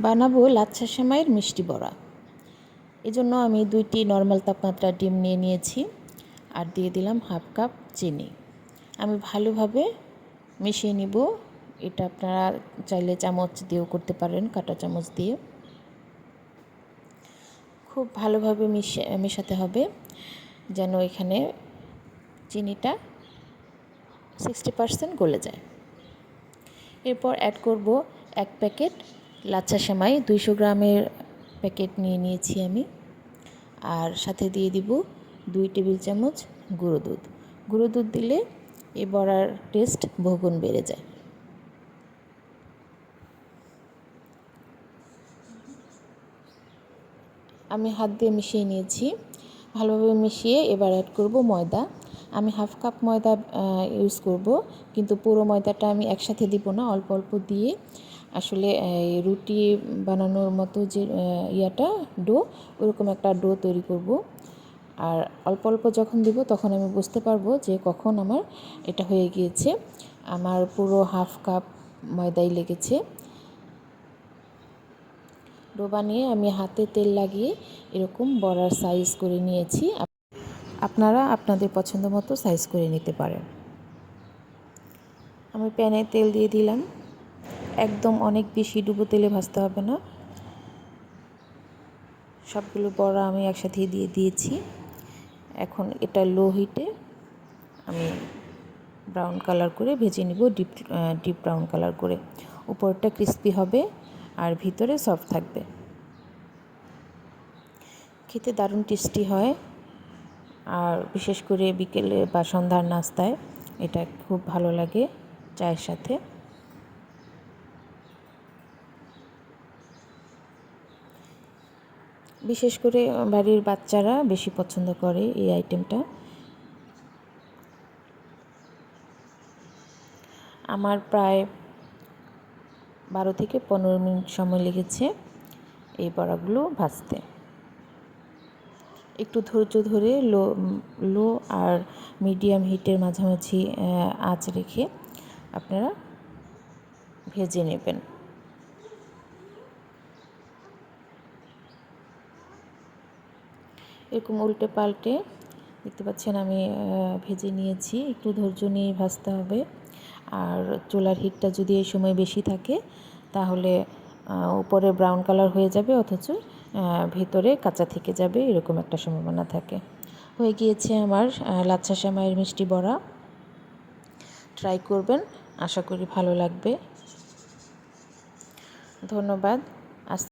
বানাবো লাচ্ছা সেমাইয়ের মিষ্টি বড়া। এজন্য আমি দুইটি নর্মাল তাপমাত্রা ডিম নিয়ে নিয়েছি আর দিয়ে দিলাম হাফ কাপ চিনি। আমি ভালোভাবে মিশিয়ে নিব। এটা আপনারা চাইলে চামচ দিয়েও করতে পারেন, কাঁটা চামচ দিয়ে। খুব ভালোভাবে মিশে, মেশাতে হবে যেন এখানে চিনিটা সিক্সটি পারসেন্ট গলে যায়। এরপর অ্যাড করব এক প্যাকেট লাচ্ছা সেমাই দুইশো গ্রামের প্যাকেট নিয়ে নিয়েছি আমি। আর সাথে দিয়ে দিব দুই টেবিল চামচ গুঁড়ো দুধ। গুঁড়ো দুধ দিলে এ বড়ার টেস্ট বহুগুণ বেড়ে যায়। আমি হাত দিয়ে মিশিয়ে নিয়েছি। ভালোভাবে মিশিয়ে এবার অ্যাড করব ময়দা। আমি হাফ কাপ ময়দা ইউজ করব, কিন্তু পুরো ময়দাটা আমি একসাথে দিব না, অল্প অল্প দিয়ে। আসলে রুটি বানানোর মতো যে ইয়াটা, ডো, ওরকম একটা ডো তৈরি করব। আর অল্প অল্প যখন দিব, তখন আমি বুঝতে পারব যে কখন আমার এটা হয়ে গিয়েছে। আমার পুরো হাফ কাপ ময়দাই লেগেছে। ডো বানিয়ে আমি হাতে তেল লাগিয়ে এরকম বড়ার সাইজ করে নিয়েছি। আপনারা আপনাদের পছন্দ মতো সাইজ করে নিতে পারেন। আমি প্যানে তেল দিয়ে দিলাম। একদম অনেক বেশি ডুবো তেলে ভাজতে হবে না। সবগুলো বড়া আমি একসাথে দিয়ে দিয়েছি। এখন এটা লো হিটে আমি ব্রাউন কালার করে ভেজে নিব ডিপ ডিপ ব্রাউন কালার করে। উপরটা ক্রিস্পি হবে আর ভিতরে সফট থাকবে। খেতে দারুণ টেস্টি হয়। আর বিশেষ করে বিকেলে বা সন্ধ্যার নাস্তায় এটা খুব ভালো লাগে চায়ের সাথে। বিশেষ করে বাড়ির বাচ্চারা বেশি পছন্দ করে এই আইটেমটা। আমার প্রায় বারো থেকে পনেরো মিনিট সময় লেগেছে এই বড়াগুলো ভাজতে। একটু ধৈর্য ধরে লো লো আর মিডিয়াম হিটের মাঝামাঝি আঁচ রেখে আপনারা ভেজে নেবেন। এরকম উল্টে পাল্টে, দেখতে পাচ্ছেন আমি ভেজে নিয়েছি, একটু ধৈর্য নিয়ে ভাজতে হবে। আর চুলার হিটটা যদি এই সময় বেশি থাকে, তাহলে উপরে ব্রাউন কালার হয়ে যাবে, অথচ ভেতরে কাঁচা থেকে যাবে, এরকম একটা সম্ভাবনা থাকে। হয়ে গিয়েছে আমার লাচ্ছা সেমাইয়ের মিষ্টি বড়া। ট্রাই করবেন, আশা করি ভালো লাগবে। ধন্যবাদ।